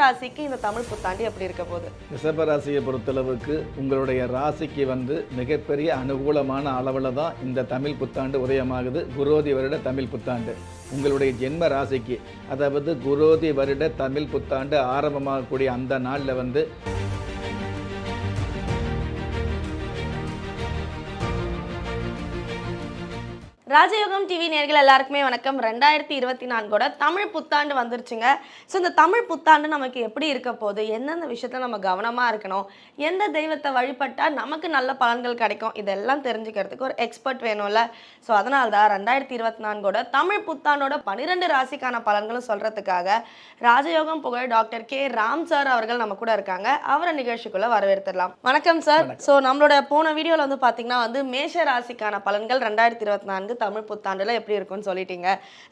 ராசிக்கு இந்த தமிழ் புத்தாண்டு எப்படி இருக்க போகுது? ரிஷபராசியை பொறுத்தளவுக்கு உங்களுடைய ராசிக்கு வந்து மிகப்பெரிய அனுகூலமான அளவில் தான் இந்த தமிழ் புத்தாண்டு உதயமாகுது. குரோதி வருட தமிழ் புத்தாண்டு. உங்களுடைய ஜென்ம ராசிக்கு அதாவது குரோதி வருட தமிழ் புத்தாண்டு ஆரம்பமாகக்கூடிய அந்த நாளில் வந்து ராஜயோகம் டிவி நேர்கள் எல்லாருக்குமே வணக்கம். ரெண்டாயிரத்தி இருபத்தி நான்கோட தமிழ் புத்தாண்டு வந்துருச்சுங்க. ஸோ இந்த தமிழ் புத்தாண்டு நமக்கு எப்படி இருக்க போகுது? எந்தெந்த விஷயத்துல நம்ம கவனமாக இருக்கணும்? எந்த தெய்வத்தை வழிபட்டால் நமக்கு நல்ல பலன்கள் கிடைக்கும்? இதெல்லாம் தெரிஞ்சுக்கிறதுக்கு ஒரு எக்ஸ்பர்ட் வேணும்ல. ஸோ அதனால தான் ரெண்டாயிரத்தி இருபத்தி நான்கோட தமிழ் புத்தாண்டோட பன்னிரெண்டு ராசிக்கான பலன்களும் சொல்கிறதுக்காக ராஜயோகம் புகழ் டாக்டர் கே. ராம் சார் அவர்கள் நம்ம கூட இருக்காங்க. அவரை நிகழ்ச்சிக்குள்ள வரவேற்றுடலாம் வணக்கம் சார். ஸோ நம்மளோட போன வீடியோவில் வந்து பார்த்தீங்கன்னா வந்து மேஷ ராசிக்கான பலன்கள் ரெண்டாயிரத்தி இருபத்தி நான்கு தமிழ் புத்தாண்டுல எப்படி இருக்கும்னு சொல்லிட்டீங்க.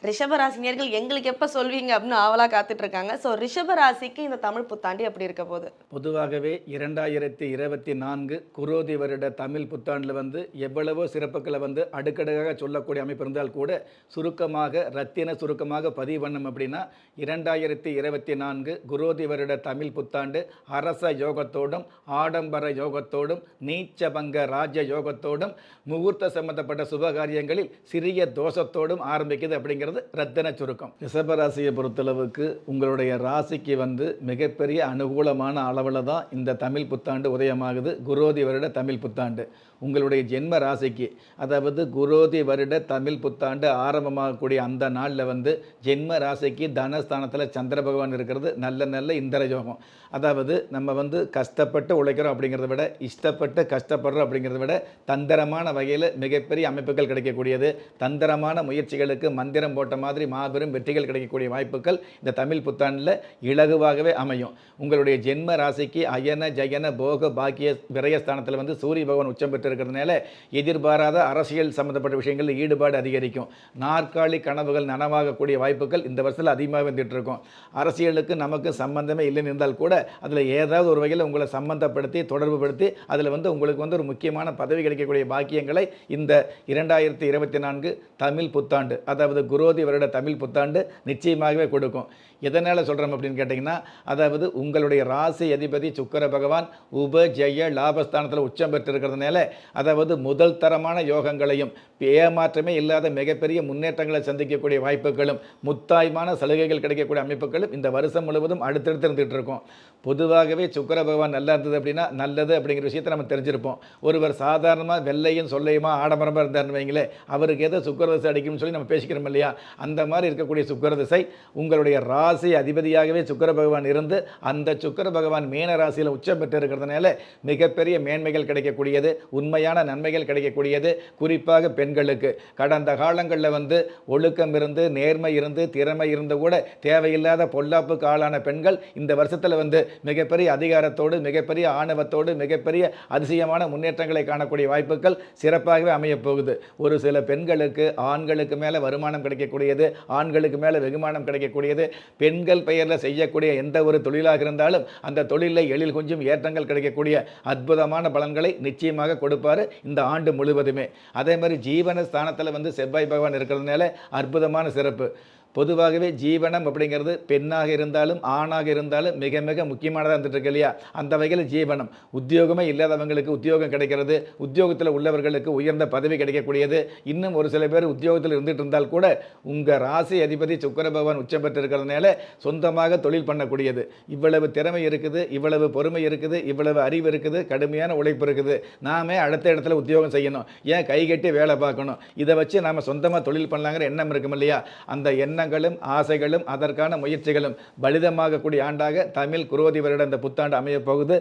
ரிஷப ராசினியர்கள் எங்களுக்கு எப்போ சொல்வீங்க அப்படின்னு ஆவலாக காத்துட்டு இருக்காங்க ஸோ ரிஷபராசிக்கு இந்த தமிழ் புத்தாண்டு எப்படி இருக்க போகுது? பொதுவாகவே இரண்டாயிரத்தி இருபத்தி நான்கு குரோதி வருட தமிழ் புத்தாண்டில் வந்து எவ்வளவோ சிறப்புகளை வந்து அடுக்கடுக்காக சொல்லக்கூடிய அமைப்பு இருந்தால் கூட சுருக்கமாக ரத்தின சுருக்கமாக பதிவு பண்ணோம் அப்படின்னா இரண்டாயிரத்தி இருபத்தி நான்கு குரோதி வருட தமிழ் புத்தாண்டு அரச யோகத்தோடும் ஆடம்பர யோகத்தோடும் நீச்சபங்க ராஜ யோகத்தோடும் முகூர்த்த சம்பந்தப்பட்ட சுபகாரியங்களில் சிறிய தோஷத்தோடும் ஆரம்பிக்குது அப்படிங்கிறது ரத்தன சுருக்கம். ரிஷபராசியை பொறுத்தளவுக்கு உங்களுடைய ராசிக்கு வந்து மிகப்பெரிய அனுகூலமான அளவில் தான் இந்த தமிழ் புத்தாண்டு உதயமாகுது. குரோதி வருட தமிழ் புத்தாண்டு. உங்களுடைய ஜென்ம ராசிக்கு அதாவது குரோதி வருட தமிழ் புத்தாண்டு ஆரம்பமாகக்கூடிய அந்த நாளில் வந்து ஜென்ம ராசிக்கு தனஸ்தானத்தில் சந்திர பகவான் இருக்கிறது. நல்ல நல்ல இந்திர யோகம். அதாவது நம்ம வந்து கஷ்டப்பட்டு உழைக்கிறோம் அப்படிங்கிறத விட இஷ்டப்பட்டு கஷ்டப்படுறோம் அப்படிங்கிறத விட தந்திரமான வகையில் மிகப்பெரிய அமைப்புகள் கிடைக்கக்கூடியது. தந்திரமான முயற்சிகளுக்கு மந்திரம் போட்ட மாதிரி மாபெரும் வெற்றிகள் கிடைக்கக்கூடிய வாய்ப்புகள் இந்த தமிழ் புத்தாண்டில் இலகுவாகவே அமையும். உங்களுடைய ஜென்ம ராசிக்கு அயன ஜயன போக பாக்கிய விரயஸ்தானத்தில் வந்து சூரிய பகவான் உச்சம் பெற்று இருக்கிறதுனால எதிர்பாராத அரசியல் சம்மந்தப்பட்ட விஷயங்களில் ஈடுபாடு அதிகரிக்கும். நாற்காலி கனவுகள் நனவாகக்கூடிய வாய்ப்புகள் இந்த வருஷத்தில் அதிகமாக வந்துட்டு இருக்கும். அரசியலுக்கு நமக்கு சம்பந்தமே இல்லைன்னு இருந்தால் கூட அதில் ஏதாவது ஒரு வகையில் உங்களை சம்பந்தப்படுத்தி தொடர்புபடுத்தி அதில் வந்து உங்களுக்கு வந்து ஒரு முக்கியமான பதவி கிடைக்கக்கூடிய பாக்கியங்களை இந்த இரண்டாயிரத்தி இருபத்தி நான்கு தமிழ் புத்தாண்டு அதாவது குரோதி வருட தமிழ் புத்தாண்டு நிச்சயமாகவே கொடுக்கும். எதனால் சொல்கிறோம் அப்படின்னு கேட்டிங்கன்னா அதாவது உங்களுடைய ராசி அதிபதி சுக்கர பகவான் உப ஜெய லாபஸ்தானத்தில் உச்சம் பெற்றிருக்கிறதுனால அதாவது முதல் தரமான யோகங்களையும் ஏமாற்றமே இல்லாத மிகப்பெரிய முன்னேற்றங்களை சந்திக்கக்கூடிய வாய்ப்புகளும் முத்தாய்மான சலுகைகள் கிடைக்கக்கூடிய அமைப்புகளும் இந்த வருஷம் முழுவதும் அடுத்தடுத்து இருந்துகிட்டு இருக்கும். பொதுவாகவே சுக்கர பகவான் நல்லா இருந்தது அப்படின்னா நல்லது அப்படிங்கிற விஷயத்தை நம்ம தெரிஞ்சிருப்போம். ஒருவர் சாதாரணமாக வெள்ளையும் சொல்லையுமா ஆடம்பரமாக இருந்தார்னு வைங்களே அவருக்கு ஏதோ சுக்கரதசை அடிக்கும்னு சொல்லி நம்ம பேசிக்கிறோம் இல்லையா? அந்த மாதிரி இருக்கக்கூடிய சுக்கரதசை உங்களுடைய ராசி அதிபதியாகவே சுக்கர பகவான் இருந்து அந்த சுக்கர பகவான் மீன ராசியில் உச்சம் பெற்று இருக்கிறதுனால மிகப்பெரிய மேன்மைகள் கிடைக்கக்கூடியது. உண்மையான நன்மைகள் கிடைக்கக்கூடியது. குறிப்பாக பெண்களுக்கு. கடந்த காலங்களில் வந்து ஒழுக்கம் இருந்து நேர்மை இருந்து திறமை இருந்து கூட தேவையில்லாத பொல்லாப்புக்கு ஆளான பெண்கள் இந்த வருஷத்தில் வந்து மிகப்பெரிய அதிகாரத்தோடு மிகப்பெரிய ஆணவத்தோடு மிகப்பெரிய அதிசயமான முன்னேற்றங்களை காணக்கூடிய வாய்ப்புகள் சிறப்பாகவே அமையப் போகுது. ஒரு சில பெண்களுக்கு ஆண்களுக்கு மேலே வருமானம் கிடைக்கக்கூடியது ஆண்களுக்கு மேலே வெகுமானம் கிடைக்கக்கூடியது. பெண்கள் பெயரில் செய்யக்கூடிய எந்த ஒரு தொழிலாக இருந்தாலும் அந்த தொழிலில் எழில் கொஞ்சம் ஏற்றங்கள் கிடைக்கக்கூடிய அற்புதமான பலன்களை நிச்சயமாக கொடுக்கும் கொடுப்பாரு இந்த ஆண்டு முழுவதுமே. அதே மாதிரி ஜீவன ஸ்தானத்தில் வந்து செவ்வாய் பகவான் இருக்கிறதுனால அற்புதமான சிறப்பு. பொதுவாகவே ஜீவனம் அப்படிங்கிறது பெண்ணாக இருந்தாலும் ஆணாக இருந்தாலும் மிக மிக முக்கியமானதாக இருந்துட்டு இருக்கு இல்லையா? அந்த வகையில் ஜீவனம். உத்தியோகமே இல்லாதவங்களுக்கு உத்தியோகம் கிடைக்கிறது. உத்தியோகத்தில் உள்ளவர்களுக்கு உயர்ந்த பதவி கிடைக்கக்கூடியது. இன்னும் ஒரு சில பேர் உத்தியோகத்தில் இருந்துட்டு இருந்தால் கூட உங்கள் ராசி அதிபதி சுக்கர பகவான் உச்சம் பெற்றிருக்கிறதுனால சொந்தமாக தொழில் பண்ணக்கூடியது. இவ்வளவு திறமை இருக்குது இவ்வளவு பொறுமை இருக்குது இவ்வளவு அறிவு இருக்குது கடுமையான உழைப்பு இருக்குது. நாமே அடுத்த இடத்துல உத்தியோகம் செய்யணும். ஏன் கை கட்டி வேலை பார்க்கணும்? இதை வச்சு நாம் சொந்தமாக தொழில் பண்ணலாங்கிற எண்ணம் இருக்கும் இல்லையா? அந்த எண்ணம் எண்ணங்களும் ஆசைகளும் அதற்கான முயற்சிகளும் பலிதமாகக்கூடிய ஆண்டாக தமிழ் குரோதி வருட இந்த புத்தாண்டு அமைய போகுது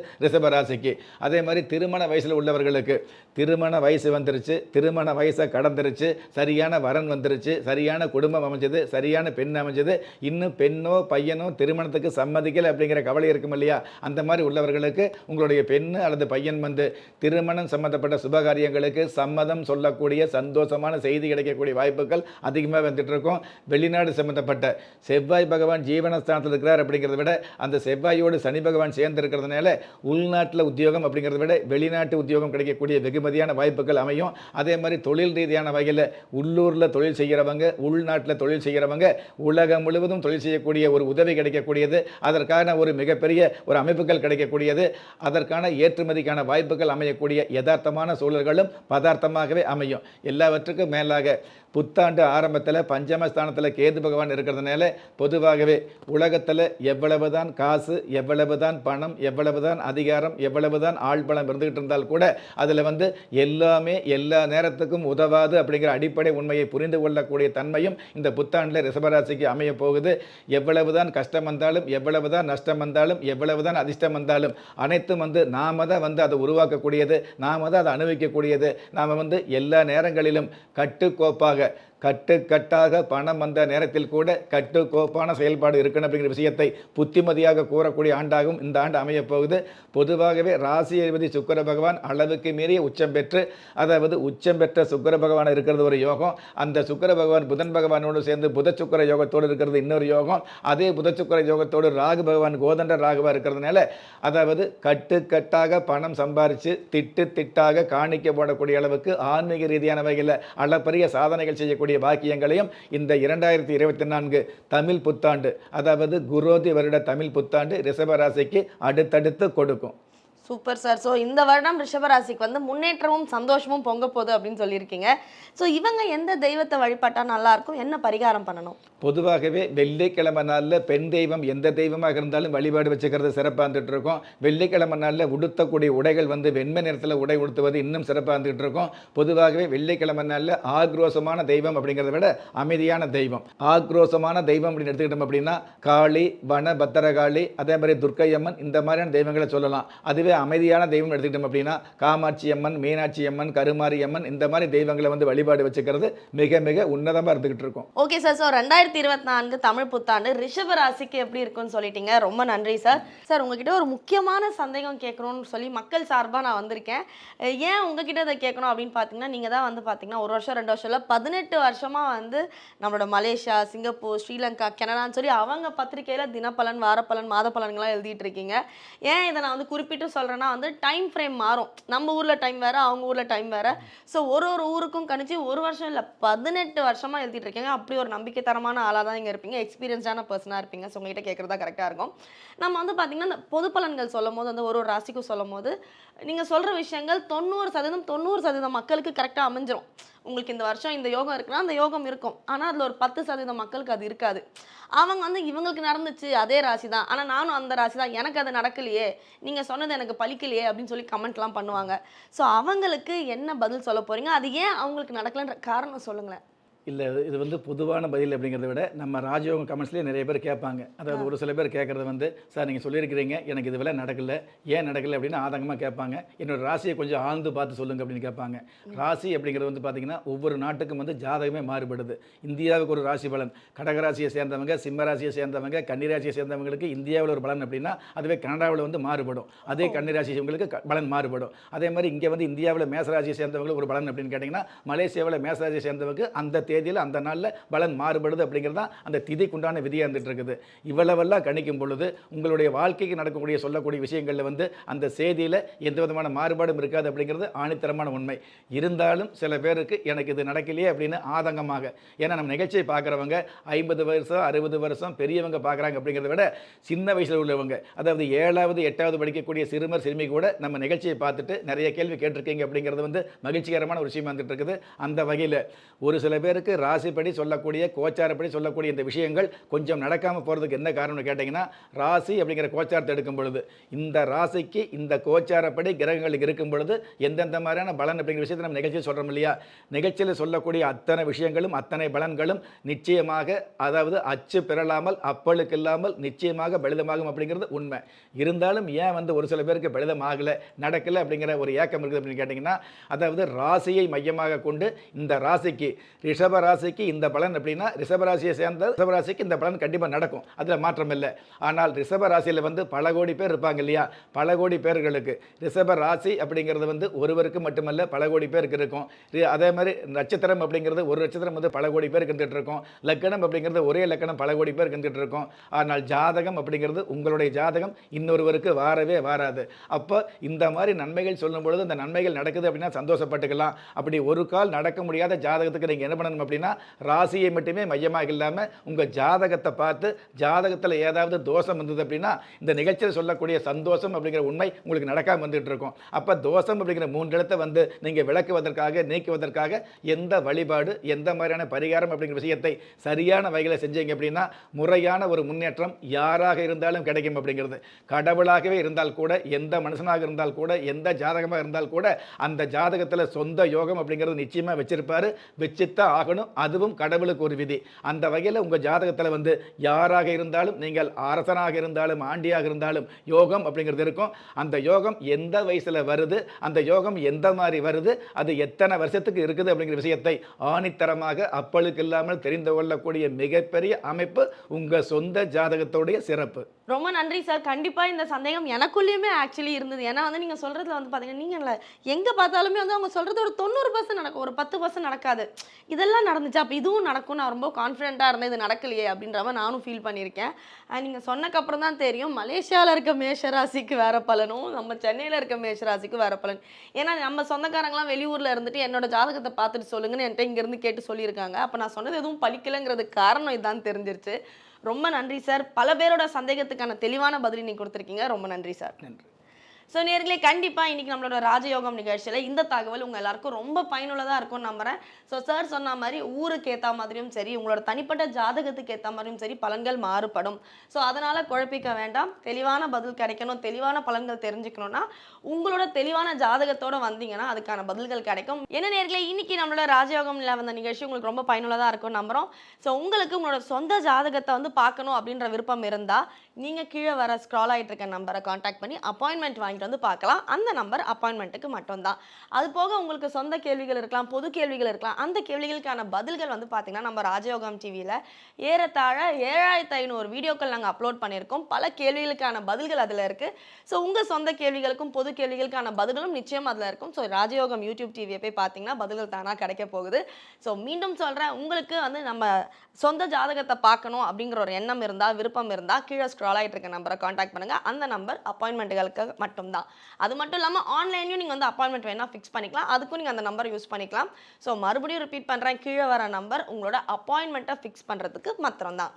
அதே மாதிரி திருமண வயசில் உள்ளவர்களுக்கு திருமண வயசு வந்துருச்சு திருமண வயசை கடந்துருச்சு சரியான வரன் வந்துருச்சு சரியான குடும்பம் அமைஞ்சது சரியான பெண் அமைஞ்சது இன்னும் பெண்ணோ பையனோ திருமணத்துக்கு சம்மதிக்கலை அப்படிங்கிற கவலை இருக்கும் இல்லையா? அந்த மாதிரி உள்ளவர்களுக்கு உங்களுடைய பெண் அல்லது பையன் வந்து திருமணம் சம்பந்தப்பட்ட சுபகாரியங்களுக்கு சம்மதம் சொல்லக்கூடிய சந்தோஷமான செய்தி கிடைக்கக்கூடிய வாய்ப்புகள் அதிகமாக வந்துட்டு இருக்கும். வெளிநாடு வெளிநாடு சம்மந்தப்பட்ட செவ்வாய் பகவான் ஜீவனஸ்தானத்தில் இருக்கிறார் அப்படிங்கிறத விட அந்த செவ்வாயோடு சனி பகவான் சேர்ந்து இருக்கிறதுனால உள்நாட்டில் உத்தியோகம் அப்படிங்கிறத விட வெளிநாட்டு உத்தியோகம் கிடைக்கக்கூடிய வெகுமதியான வாய்ப்புகள் அமையும். அதே மாதிரி தொழில் ரீதியான வகையில் உள்ளூரில் தொழில் செய்கிறவங்க உள்நாட்டில் தொழில் செய்கிறவங்க உலகம் முழுவதும் தொழில் செய்யக்கூடிய ஒரு உதவி கிடைக்கக்கூடியது. அதற்கான ஒரு மிகப்பெரிய ஒரு அமைப்புகள் கிடைக்கக்கூடியது. அதற்கான ஏற்றுமதிக்கான வாய்ப்புகள் அமையக்கூடிய யதார்த்தமான சூழல்களும் பதார்த்தமாகவே அமையும். எல்லாவற்றுக்கும் மேலாக புத்தாண்டு ஆரம்பத்தில் பஞ்சமஸ்தானத்தில் கேது பகவான் இருக்கிறதுனால பொதுவாகவே உலகத்தில் எவ்வளவு தான் காசு எவ்வளவு தான் பணம் எவ்வளவு தான் அதிகாரம் எவ்வளவு தான் ஆள் பலம் இருந்துகிட்டு இருந்தால் கூட அதில் வந்து எல்லாமே எல்லா நேரத்துக்கும் உதவாது அப்படிங்கிற அடிப்படை உண்மையை புரிந்து கொள்ளக்கூடிய தன்மையும் இந்த புத்தாண்டில் ரிஷபராசிக்கு அமைய போகுது. எவ்வளவு தான் கஷ்டம் வந்தாலும் எவ்வளவு தான் நஷ்டம் வந்தாலும் எவ்வளவு தான் அதிர்ஷ்டம் வந்தாலும் அனைத்தும் வந்து நாம தான் வந்து அதை உருவாக்கக்கூடியது நாம தான் அதை அனுபவிக்கக்கூடியது. நாம் வந்து எல்லா நேரங்களிலும் கட்டுக்கோப்பாக கட்டுக்கட்டாக பணம் வந்த நேரத்தில் கூட கட்டுக்கோப்பான செயல்பாடு இருக்கணும் அப்படிங்கிற விஷயத்தை புத்திமதியாக கூறக்கூடிய ஆண்டாகவும் இந்த ஆண்டு அமையப் போகுது. பொதுவாகவே ராசி அதிபதி சுக்கிர பகவான் அளவுக்கு மீறிய உச்சம் பெற்று அதாவது உச்சம் பெற்ற சுக்கிர பகவான் இருக்கிறது ஒரு யோகம். அந்த சுக்கிர பகவான் புதன் பகவானோடு சேர்ந்து புத சுக்கிர யோகத்தோடு இருக்கிறது இன்னொரு யோகம். அதே புத சுக்கிர யோகத்தோடு ராகு பகவான் கோதண்ட ராகுவாக இருக்கிறதுனால அதாவது கட்டுக்கட்டாக பணம் சம்பாரித்து திட்டு திட்டாக காணிக்க போடக்கூடிய அளவுக்கு ஆன்மீக ரீதியான வகையில் அளப்பரிய சாதனைகள் செய்யக்கூடிய பாக்கியங்களையும் இந்த இரண்டாயிரத்தி இருபத்தி நான்கு தமிழ் புத்தாண்டு அதாவது குரோதி வருட தமிழ் புத்தாண்டு ரிஷபராசிக்கு அடுத்தடுத்து கொடுக்கும். Super sir. ஸோ இந்த வருடம் ரிஷபராசிக்கு வந்து முன்னேற்றமும் சந்தோஷமும் பொங்க போகுது அப்படின்னு சொல்லியிருக்கீங்க. ஸோ இவங்க எந்த தெய்வத்தை வழிபட்டா நல்லா இருக்கும்? என்ன பரிகாரம் பண்ணணும்? பொதுவாகவே வெள்ளிக்கிழமை நாளில் பெண் தெய்வம் எந்த தெய்வமாக இருந்தாலும் வழிபாடு வச்சுக்கிறது சிறப்பாக இருந்துகிட்டு இருக்கும் வெள்ளிக்கிழமை நாளில் உடுத்தக்கூடிய உடைகள் வந்து வெண்மை நிறத்தில் உடை உடுத்துவது இன்னும் சிறப்பாக இருந்துகிட்டு இருக்கும் பொதுவாகவே வெள்ளிக்கிழமை நாளில் ஆக்ரோசமான தெய்வம் அப்படிங்கிறத விட அமைதியான தெய்வம். ஆக்ரோசமான தெய்வம் அப்படின்னு எடுத்துக்கிட்டோம் அப்படின்னா காளி வன பத்திரகாளி அதே மாதிரி துர்க்கையம்மன் இந்த மாதிரியான தெய்வங்களை சொல்லலாம். அதுவே அமைதியான தெய்வம் எடுத்துக்கிட்டோம் அப்படின்னா காமாட்சி அம்மன் மீனாட்சி அம்மன் கருமாரி அம்மன் இந்த மாதிரி தெய்வங்களை வந்து வழிபாடு வச்சுக்கிறது மிக மிக உன்னதமாக இருந்துகிட்டு இருக்கும். ஓகே சார் ஸோ ரெண்டாயிரத்தி இருபத்தி நான்கு தமிழ் புத்தாண்டு ரிஷப ராசிக்கு எப்படி இருக்கும்னு சொல்லிட்டீங்க? ரொம்ப நன்றி சார் சார் உங்ககிட்ட ஒரு முக்கியமான சந்தேகம் கேட்கணும்னு சொல்லி மக்கள் சார்பாக நான் வந்திருக்கேன். ஏன் உங்ககிட்ட இதை கேட்கணும் அப்படின்னு பார்த்தீங்கன்னா நீங்கள் தான் வந்து பார்த்தீங்கன்னா ஒரு வருஷம் ரெண்டு வருஷம் இல்லை பதினெட்டு வருஷமாக வந்து நம்மளோட மலேசியா சிங்கப்பூர் ஸ்ரீலங்கா கனடான்னு சொல்லி அவங்க பத்திரிக்கையில் தினப்பலன் வாரப்பலன் மாத பலன்கள்லாம் எழுதிட்டு இருக்கீங்க. ஏன் இதை நான் வந்து குறிப்பிட்டு சொல்கிறேன்னா வந்து டைம் ஃப்ரேம் மாறும். நம்ம ஊரில் டைம் வேறு அவங்க ஊரில் டைம் வேறு. ஸோ ஒரு ஒரு ஊருக்கும் கணிச்சு ஒரு வருஷம் இல்லை பதினெட்டு வருஷமாக எழுதிட்டு இருக்கீங்க. அப்படி ஒரு நம்பிக்கை தரமான ஆளாக தான் இங்கே இருப்பீங்க. எக்ஸ்பீரியன்ஸான பர்சனாக இருப்பீங்க. ஸோ உங்ககிட்ட கேட்குறதா கரெக்டாக இருக்கும். நம்ம வந்து பார்த்திங்கன்னா இந்த பொது பலன்கள் சொல்லும் போது வந்து ஒரு ஒரு ராசிக்கும் சொல்லும் போது நீங்கள் சொல்கிற விஷயங்கள் தொண்ணூறு சதவீதம் தொண்ணூறு சதவீதம் மக்களுக்கு கரெக்டாக அமைஞ்சிரும். உங்களுக்கு இந்த வருஷம் இந்த யோகம் இருக்குன்னா அந்த யோகம் இருக்கும். ஆனால் அதில் ஒரு பத்து சதவீதம் மக்களுக்கு அது இருக்காது. அவங்க வந்து இவங்களுக்கு நடந்துச்சு அதே ராசி தான் ஆனால் நானும் அந்த ராசி தான் எனக்கு அது நடக்கலையே. நீங்கள் சொன்னது எனக்கு பழிக்கலையே அப்படின்னு சொல்லி கமெண்ட்லாம் பண்ணுவாங்க. ஸோ அவங்களுக்கு என்ன பதில் சொல்ல போகிறீங்க அது ஏன் அவங்களுக்கு நடக்கலன்ற காரணம் சொல்லுங்களேன். இல்லை இது வந்து பொதுவான பதில் அப்படிங்கிறத விட நம்ம ராஜயோகம் கமெண்ட்ஸ்லேயே நிறைய பேர் கேட்பாங்க. அதாவது ஒரு சில பேர் கேட்குறது வந்து சார் நீங்கள் சொல்லியிருக்கிறீங்க எனக்கு இது வேலை நடக்கல ஏன் நடக்கல? அப்படின்னு ஆதங்கமாக கேட்பாங்க. என்னோட ராசியை கொஞ்சம் ஆழ்ந்து பார்த்து சொல்லுங்க அப்படின்னு கேட்பாங்க. ராசி அப்படிங்கிறது வந்து பார்த்தீங்கன்னா ஒவ்வொரு நாட்டுக்கும் வந்து ஜாதகமே மாறுபடுது. இந்தியாவுக்கு ஒரு ராசி பலன். கடகராசியை சேர்ந்தவங்க சிம்ம ராசியை சேர்ந்தவங்க கன்னிராசியை சேர்ந்தவங்களுக்கு இந்தியாவில் ஒரு பலன் அப்படின்னா அதுவே கனடாவில் வந்து மாறுபடும். அதே கன்னிராசி இவங்களுக்கு பலன் மாறுபடும். அதே மாதிரி இங்கே வந்து இந்தியாவில் மேசராசியை சேர்ந்தவங்களுக்கு ஒரு பலன் அப்படின்னு கேட்டிங்கன்னா மலேசியாவில் மேசராசியை சேர்ந்தவங்க அந்த தேதியில் அந்த நாளில் பலன் மாறுபடுது அப்படிங்கிறது தான் அந்த திதிக்குண்டான விதியாக இருந்துட்டு இருக்குது. இவ்வளவெல்லாம் கணிக்கும் பொழுது உங்களுடைய வாழ்க்கைக்கு நடக்கக்கூடிய சொல்லக்கூடிய விஷயங்களில் வந்து அந்த செய்தியில் எந்த விதமான மாறுபாடும் இருக்காது அப்படிங்கிறது ஆணித்தரமான உண்மை. இருந்தாலும் சில பேருக்கு எனக்கு இது நடக்கலையே அப்படின்னு ஆதங்கமாக. ஏன்னா நம்ம நிகழ்ச்சியை பார்க்குறவங்க ஐம்பது வருஷம் அறுபது வருஷம் பெரியவங்க பார்க்குறாங்க அப்படிங்கிறத விட சின்ன வயசில் உள்ளவங்க அதாவது ஏழாவது எட்டாவது படிக்கக்கூடிய சிறுமர் சிறுமி கூட நம்ம நிகழ்ச்சியை பார்த்துட்டு நிறைய கேள்வி கேட்டிருக்கீங்க அப்படிங்கிறது வந்து மகிழ்ச்சிகரமான ஒரு விஷயமா வந்துட்டு இருக்குது. அந்த வகையில் ஒரு சில பேருக்கு ராசிப்படி சொல்லக்கூடிய கோச்சாரப்படி சொல்லக்கூடிய இந்த விஷயங்கள் கொஞ்சம் நடக்காமல் போகிறதுக்கு என்ன காரணம்னு கேட்டிங்கன்னா ராசி அப்படிங்கிற கோச்சாரத்தை எடுக்கும் பொழுது இந்த ராசிக்கு இந்த கோச்சாரப்படி கிரகங்களுக்கு இருக்கும் பொழுது எந்தெந்த மாதிரியான பலன் அப்படிங்கிற விஷயத்தை நம்ம நிகழ்ச்சியில் சொல்கிறோம் இல்லையா? நிகழ்ச்சியில் சொல்லக்கூடிய அத்தனை விஷயங்களும் அத்தனை பலன்களும் நிச்சயமாக அதாவது அச்சு பெறலாமல் அப்பளுக்கு இல்லாமல் நிச்சயமாக பலிதமாகும் அப்படிங்கிறது உண்மை. இருந்தாலும் ஏன் வந்து ஒரு சில பேருக்கு பலிதம் ஆகலை நடக்கலை அப்படிங்கிற ஒரு ஏக்கம் இருக்குது அப்படின்னு கேட்டிங்கன்னா அதாவது ராசியை மையமாக கொண்டு இந்த ராசிக்கு ரிஷப ரிஷபராசிக்கு இந்த பலன் அப்படின்னா ரிஷபராசியை சேர்ந்த ரிஷபராசிக்கு இந்த பலன் கண்டிப்பாக நடக்கும். அதில் மாற்றம் இல்லை. ஆனால் ரிஷபராசியில் வந்து பல கோடி பேர் இருப்பாங்க இல்லையா? பல கோடி பேர்களுக்கு. ரிஷப ராசி அப்படிங்கிறது வந்து ஒருவருக்கு மட்டுமல்ல பல கோடி பேருக்கு இருக்கும். அதே மாதிரி நட்சத்திரம் அப்படிங்கிறது ஒரு நட்சத்திரம் வந்து பல கோடி பேருக்கு இருந்துகிட்டு இருக்கும். லக்கணம் அப்படிங்கிறது ஒரே லக்கணம் பல கோடி பேருக்கு இருந்துகிட்டு இருக்கும். ஆனால் ஜாதகம் அப்படிங்கிறது உங்களுடைய ஜாதகம் இன்னொருவருக்கு வாரவே வாராது. அப்போ இந்த மாதிரி நன்மைகள் சொல்லும் பொழுது இந்த நன்மைகள் நடக்குது அப்படின்னா சந்தோஷப்பட்டுக்கலாம். அப்படி ஒரு கால் நடக்க முடியாத ஜாதகத்துக்கு நீங்கள் என்ன பண்ணணும்? அப்படின்னா ராசியை மட்டுமே மையமாக இல்லாமல் உங்கள் ஜாதகத்தை பார்த்து ஜாதகத்தில் ஏதாவது தோஷம் வந்தது அப்படின்னா இந்த நிகழ்ச்சியில் சொல்லக்கூடிய சந்தோஷம் அப்படிங்கிற உண்மை உங்களுக்கு நடக்காமல் வந்துகிட்டு இருக்கும். அப்போ தோஷம் அப்படிங்கிற மூன்று இடத்தை வந்து நீங்கள் விளக்குவதற்காக நீக்குவதற்காக எந்த வழிபாடு எந்த மாதிரியான பரிகாரம் அப்படிங்கிற விஷயத்தை சரியான வகையில் செஞ்சீங்க அப்படின்னா முறையான ஒரு முன்னேற்றம் யாராக இருந்தாலும் கிடைக்கும் அப்படிங்கிறது. கடவுளாகவே இருந்தால் கூட எந்த மனுஷனாக இருந்தால் கூட எந்த ஜாதகமாக இருந்தால் கூட அந்த ஜாதகத்தில் சொந்த யோகம் அப்படிங்கிறது நிச்சயமாக வச்சிருப்பார். வச்சுத்தான் ஆகணும் அதுவும் கடவுளுக்கு ஒரு விதி. அந்த வகையில் உங்கள் ஜாதகத்தில் வந்து யாராக இருந்தாலும் நீங்கள் அரசனாக இருந்தாலும் ஆண்டியாக இருந்தாலும் யோகம் அப்படிங்கிறது இருக்கும். அந்த யோகம் எந்த வயசில் வருது அந்த யோகம் எந்த மாதிரி வருது அது எத்தனை வருஷத்துக்கு இருக்குது அப்படிங்கிற விஷயத்தை ஆணித்தரமாக அப்பளுக்கு இல்லாமல் தெரிந்து கொள்ளக்கூடிய மிகப்பெரிய அமைப்பு உங்கள் சொந்த ஜாதகத்தோடைய சிறப்பு. ரொம்ப நன்றி சார். கண்டிப்பாக இந்த சந்தேகம் எனக்குள்ளேயுமே ஆக்சுவலி இருந்தது. ஏன்னா வந்து நீங்கள் சொல்கிறதுல வந்து பார்த்தீங்கன்னா நீங்கள் எங்கே பார்த்தாலுமே வந்து அவங்க சொல்கிறது ஒரு தொண்ணூறு பர்சன்ட் நடக்கும். ஒரு பத்து பர்சன்ட் நடக்காது. இதெல்லாம் நடந்துச்சு. அப்போ இதுவும் நடக்கும். நான் ரொம்ப கான்ஃபிடென்ட்டாக இருந்தேன். இது நடக்கலையே அப்படின்ற மாதிரி நானும் ஃபீல் பண்ணியிருக்கேன். நீங்கள் சொன்னக்கப்புறம் தான் தெரியும். மலேசியாவில் இருக்க மேஷராசிக்கு வேறு பலனும் நம்ம சென்னையில் இருக்க மேஷராசிக்கு வேறு பலன். ஏன்னா நம்ம சொந்தக்காரங்களாம் வெளியூரில் இருந்துட்டு என்னோட ஜாதகத்தை பார்த்துட்டு சொல்லுங்கன்னு என்கிட்ட இங்கேருந்து கேட்டு சொல்லியிருக்காங்க. அப்போ நான் சொன்னது எதுவும் பழிக்கலைங்கிறது காரணம் இதுதான் தெரிஞ்சிருச்சு. ரொம்ப நன்றி சார் பல பேரோட சந்தேகத்துக்கான தெளிவான பதில் நீங்கள் கொடுத்துருக்கீங்க. ரொம்ப நன்றி சார் நன்றி. ஸோ நேர்களே கண்டிப்பாக இன்றைக்கி நம்மளோட ராஜயோகம் நிகழ்ச்சியில் இந்த தகவல் உங்கள் எல்லாருக்கும் ரொம்ப பயனுள்ளதாக இருக்கும்னு நம்புகிறேன் ஸோ சார் சொன்ன மாதிரி ஊருக்கு ஏற்ற மாதிரியும் சரி உங்களோட தனிப்பட்ட ஜாதகத்துக்கு ஏற்ற மாதிரியும் சரி பலன்கள் மாறுபடும். ஸோ அதனால் குழப்பிக்க வேண்டாம். தெளிவான பதில் கிடைக்கணும். தெளிவான பலன்கள் தெரிஞ்சுக்கணும்னா உங்களோட தெளிவான ஜாதகத்தோட வந்தீங்கன்னா அதுக்கான பதில்கள் கிடைக்கும். என்ன நேர்களே இன்னைக்கு நம்மளோட ராஜயோகம் வந்த நிகழ்ச்சி உங்களுக்கு ரொம்ப பயனுள்ளதாக இருக்கும் நம்புகிறோம் ஸோ உங்களுக்கு உங்களோட சொந்த ஜாதகத்தை வந்து பார்க்கணும் அப்படின்ற விருப்பம் இருந்தால் நீங்கள் கீழே வர ஸ்க்ரால் ஆகிட்டு இருக்க நம்பரை காண்டாக்ட் பண்ணி அப்பாயின்மெண்ட் வாங்கிட்டு வந்து பார்க்கலாம். அந்த நம்பர் அப்பாயின்மெண்ட்டுக்கு மட்டும்தான். அது போக உங்களுக்கு சொந்த கேள்விகள் இருக்கலாம் பொது கேள்விகள் இருக்கலாம். அந்த கேள்விகளுக்கான பதில்கள் வந்து பார்த்தீங்கன்னா நம்ம ராஜயோகம் டிவியில் ஏறத்தாழ ஏழாயிரத்து ஐநூறு வீடியோக்கள் நாங்கள் அப்லோட் பண்ணியிருக்கோம். பல கேள்விகளுக்கான பதில்கள் அதில் இருக்குது ஸோ உங்கள் சொந்த கேள்விகளுக்கும் பொது கேள்விகளுக்கான பதில்களும் நிச்சயம் அதில் இருக்கும். ஸோ ராஜயோகம் யூடியூப் டிவியை போய் பார்த்தீங்கன்னா பதில்கள் தானாக கிடைக்க போகுது. ஸோ மீண்டும் சொல்கிறேன் உங்களுக்கு வந்து நம்ம சொந்த ஜாதகத்தை பார்க்கணும் அப்படிங்கிற ஒரு எண்ணம் இருந்தால் விருப்பம் இருந்தால் கீழே ஸ்க்ரால் ஆகிட்டு இருக்க நம்பரை காண்டாக்ட் பண்ணுங்கள் அந்த நம்பர் அப்பாயின்மெண்ட்டுகளுக்கு மட்டும்தான். அது மட்டும் இல்லாமல் ஆன்லைன்லையும் நீங்கள் வந்து அப்பாயின்மெண்ட் வேணால் ஃபிக்ஸ் பண்ணிக்கலாம். அதுக்கும் நீங்கள் அந்த நம்பர் யூஸ் பண்ணிக்கலாம். ஸோ மறுபடியும் ரிப்பீட் பண்ணுறேன் கீழே வர நம்பர் உங்களோட அப்பாயின்மெண்ட்டை ஃபிக்ஸ் பண்ணுறதுக்கு மாத்திரம்தான்.